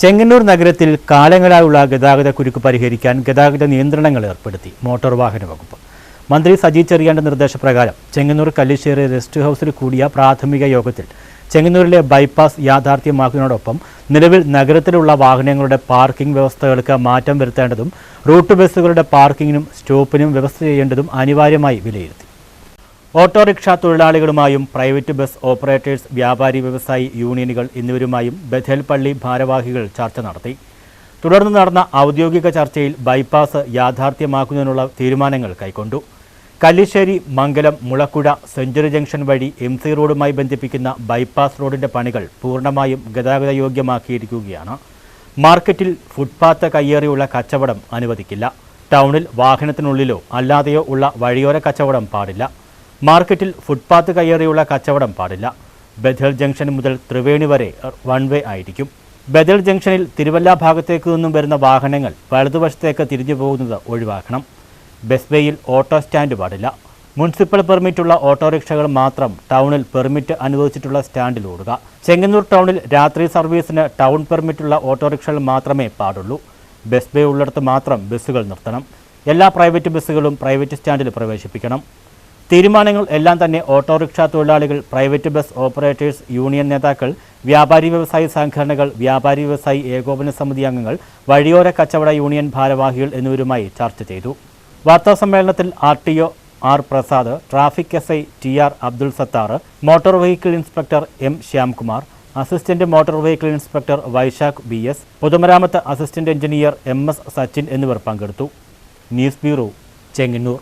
ചെങ്ങന്നൂർ നഗരത്തിൽ കാലങ്ങളായുള്ള ഗതാഗത കുരുക്ക് പരിഹരിക്കാൻ ഗതാഗത നിയന്ത്രണങ്ങൾ ഏർപ്പെടുത്തി. മോട്ടോർ വാഹന വകുപ്പ്. മന്ത്രി സജി ചെറിയാന്റെ നിർദ്ദേശപ്രകാരം ചെങ്ങന്നൂർ കല്ലിശ്ശേരി റെസ്റ്റ് ഹൗസിൽ കൂടിയ പ്രാഥമിക യോഗത്തിൽ ചെങ്ങന്നൂരിലെ ബൈപ്പാസ് യാഥാർത്ഥ്യമാക്കുന്നതിനോടൊപ്പം നിലവിൽ നഗരത്തിലുള്ള വാഹനങ്ങളുടെ പാർക്കിംഗ് വ്യവസ്ഥകൾക്ക് മാറ്റം വരുത്തേണ്ടതും റൂട്ട് ബസ്സുകളുടെ പാർക്കിങ്ങിനും സ്റ്റോപ്പിനും വ്യവസ്ഥ ചെയ്യേണ്ടതും അനിവാര്യമായി വിലയിരുത്തി. ഓട്ടോറിക്ഷ തൊഴിലാളികളുമായും പ്രൈവറ്റ് ബസ് ഓപ്പറേറ്റേഴ്സ് വ്യാപാരി വ്യവസായി യൂണിയനുകൾ എന്നിവരുമായും ബഥേൽപള്ളി ഭാരവാഹികൾ ചർച്ച നടത്തി. തുടർന്ന് നടന്ന ഔദ്യോഗിക ചർച്ചയിൽ ബൈപ്പാസ് യാഥാർത്ഥ്യമാക്കുന്നതിനുള്ള തീരുമാനങ്ങൾ കൈക്കൊണ്ടു. കല്ലിശ്ശേരി മംഗലം മുളക്കുഴ സെഞ്ചുറി ജംഗ്ഷൻ വഴി എം സി റോഡുമായി ബന്ധിപ്പിക്കുന്ന ബൈപ്പാസ് റോഡിന്റെ പണികൾ പൂർണമായും ഗതാഗത ഗതാഗതയോഗ്യമാക്കിയിരിക്കുകയാണ്. മാർക്കറ്റിൽ ഫുട്പാത്ത് കയ്യേറിയുള്ള കച്ചവടം അനുവദിക്കില്ല. ടൗണിൽ വാഹനത്തിനുള്ളിലോ അല്ലാതെയോ ഉള്ള വഴിയോര കച്ചവടം പാടില്ല. മാർക്കറ്റിൽ ഫുട്പാത്ത് കയ്യേറിയുള്ള കച്ചവടം പാടില്ല. ബദൽ ജംഗ്ഷൻ മുതൽ ത്രിവേണി വരെ വൺ വേ ആയിരിക്കും. ബദൽ ജംഗ്ഷനിൽ തിരുവല്ല ഭാഗത്തേക്ക് നിന്നും വരുന്ന വാഹനങ്ങൾ വലതുവശത്തേക്ക് തിരിഞ്ഞു പോകുന്നത് ഒഴിവാക്കണം. ബസ് വേയിൽ ഓട്ടോ സ്റ്റാൻഡ് പാടില്ല. മുനിസിപ്പൽ പെർമിറ്റുള്ള ഓട്ടോറിക്ഷകൾ മാത്രം ടൗണിൽ പെർമിറ്റ് അനുവദിച്ചിട്ടുള്ള സ്റ്റാൻഡിൽ ഓടുക. ചെങ്ങന്നൂർ ടൗണിൽ രാത്രി സർവീസിന് ടൗൺ പെർമിറ്റുള്ള ഓട്ടോറിക്ഷകൾ മാത്രമേ പാടുള്ളൂ. ബസ് ബേ ഉള്ളിടത്ത് മാത്രം ബസ്സുകൾ നിർത്തണം. എല്ലാ പ്രൈവറ്റ് ബസ്സുകളും പ്രൈവറ്റ് സ്റ്റാൻഡിൽ പ്രവേശിപ്പിക്കണം. തീരുമാനങ്ങൾ എല്ലാം തന്നെ ഓട്ടോറിക്ഷ തൊഴിലാളികൾ പ്രൈവറ്റ് ബസ് ഓപ്പറേറ്റേഴ്സ് യൂണിയൻ നേതാക്കൾ വ്യാപാരി വ്യവസായി സംഘടനകൾ വ്യാപാരി വ്യവസായി ഏകോപന സമിതി അംഗങ്ങൾ വഴിയോര കച്ചവട യൂണിയൻ ഭാരവാഹികൾ എന്നിവരുമായി ചർച്ച ചെയ്തു. വാർത്താസമ്മേളനത്തിൽ R T O R Prasad traffic S I T R Abdul Sattar motor vehicle inspector M Shyamkumar assistant motor vehicle inspector Vaisakh B S പൊതുമരാമത്ത് assistant engineer M S Sachin എന്നിവർ പങ്കെടുത്തു. News bureau Chengannur.